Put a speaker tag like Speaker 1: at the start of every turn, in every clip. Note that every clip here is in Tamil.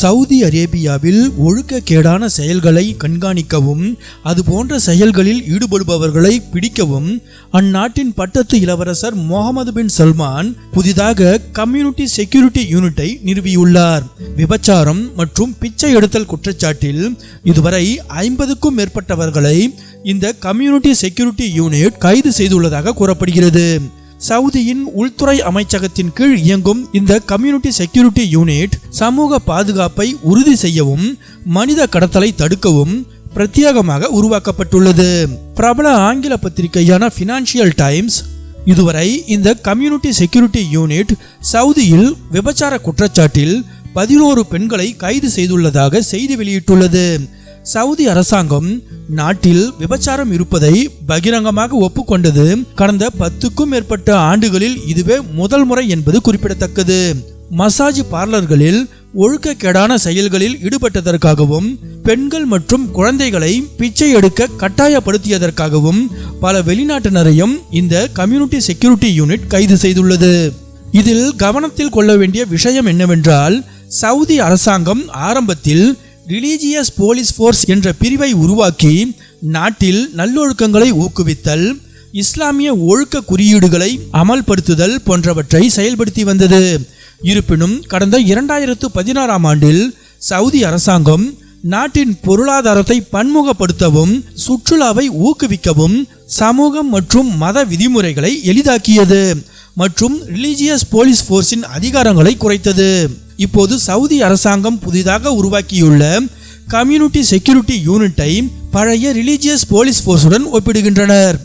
Speaker 1: சவுதி அரேபியாவில் ஒழுக்கக்கேடான செயல்களை கண்காணிக்கவும் அது போன்ற செயல்களில் ஈடுபடுபவர்களை பிடிக்கவும் அந்நாட்டின் பட்டத்து இளவரசர் முகமது பின் சல்மான் புதிதாக கம்யூனிட்டி செக்யூரிட்டி யூனிட்டை நிறுவியுள்ளார். விபச்சாரம் மற்றும் பிச்சை எடுத்தல் குற்றச்சாட்டில் இதுவரை ஐம்பதுக்கும் மேற்பட்டவர்களை இந்த கம்யூனிட்டி செக்யூரிட்டி யூனிட் கைது செய்துள்ளதாக கூறப்படுகிறது. சவுதியின் உள்துறை அமைச்சகத்தின் கீழ் இயங்கும் இந்த கம்யூனிட்டி செக்யூரிட்டி யூனிட் சமூக பாதுகாப்பை உறுதி செய்யவும் மனித கடத்தலை தடுக்கவும் பிரத்யேகமாக உருவாக்கப்பட்டுள்ளது. பிரபல ஆங்கில பத்திரிகையான ஃபினான்ஷியல் டைம்ஸ் இதுவரை இந்த கம்யூனிட்டி செக்யூரிட்டி யூனிட் சவுதியில் விபச்சார குற்றச்சாட்டில் பதினோரு பெண்களை கைது செய்துள்ளதாக செய்தி வெளியிட்டுள்ளது. சவுதி அரசாங்கம் நாட்டில் விபச்சாரம் இருப்பதை பகிரங்கமாக ஒப்புக்கொண்டது. கடந்த பத்துக்கும் மேற்பட்ட ஆண்டுகளில் இதுவே முதல் முறை என்பது குறிப்பிடத்தக்கது. மசாஜ் பார்லர்களில் ஒழுக்கக்கேடான செயல்களில் ஈடுபட்டதற்காகவும் பெண்கள் மற்றும் குழந்தைகளை பிச்சை எடுக்க கட்டாயப்படுத்தியதற்காகவும் பல வெளிநாட்டினரையும் இந்த கம்யூனிட்டி செக்யூரிட்டி யூனிட் கைது செய்துள்ளது. இதில் கவனத்தில் கொள்ள வேண்டிய விஷயம் என்னவென்றால் சவுதி அரசாங்கம் ஆரம்பத்தில் ரிலீஜியஸ் போலீஸ் ஃபோர்ஸ் என்ற பிரிவை உருவாக்கி நாட்டில் நல்லொழுக்கங்களை ஊக்குவித்தல் இஸ்லாமிய ஒழுக்க குறியீடுகளை அமல்படுத்துதல் போன்றவற்றை செயல்படுத்தி வந்தது. இருப்பினும் கடந்த இரண்டாயிரத்து பதினாறாம் ஆண்டில் சவுதி அரசாங்கம் நாட்டின் பொருளாதாரத்தை பன்முகப்படுத்தவும் சுற்றுலாவை ஊக்குவிக்கவும் சமூகம் மற்றும் மத விதிமுறைகளை எளிதாக்கியது மற்றும் ரிலீஜியஸ் போலீஸ் ஃபோர்ஸின் அதிகாரங்களை குறைத்தது. இப்போது சவுதி அரசாங்கம் புதிதாக உருவாக்கியுள்ள கம்யூனிட்டி செக்யூரிட்டி யூனிட்டை பழைய ரிலீஜியஸ் போலீஸ் ஃபோர்ஸுடன் ஒப்பிடுகின்றனர்.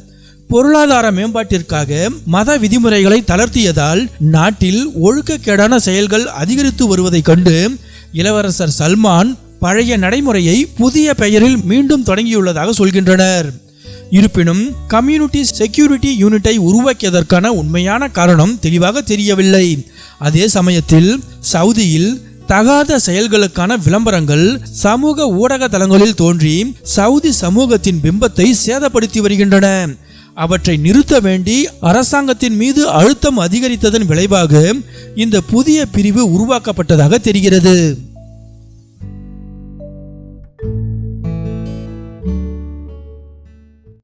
Speaker 1: பொருளாதார மேம்பாட்டிற்காக மத விதிமுறைகளை தளர்த்தியதால் நாட்டில் ஒழுக்கக்கேடான செயல்கள் அதிகரித்து வருவதைக் கண்டு இளவரசர் சல்மான் பழைய நடைமுறையை புதிய பெயரில் மீண்டும் தொடங்கியுள்ளதாக சொல்கின்றனர். இருப்பினும் கம்யூனிட்டி செக்யூரிட்டி யூனிட்டை உருவாக்கியதற்கான உண்மையான காரணம் தெளிவாக தெரியவில்லை. அதே சமயத்தில் சவுதியில் தகாத செயல்களுக்கான விளம்பரங்கள் சமூக ஊடக தளங்களில் தோன்றி சவுதி சமூகத்தின் பிம்பத்தை சேதப்படுத்தி வருகின்றன. அவற்றை நிறுத்த வேண்டி அரசாங்கத்தின் மீது அழுத்தம் அதிகரித்ததன் விளைவாக இந்த புதிய பிரிவு உருவாக்கப்பட்டதாக தெரிகிறது.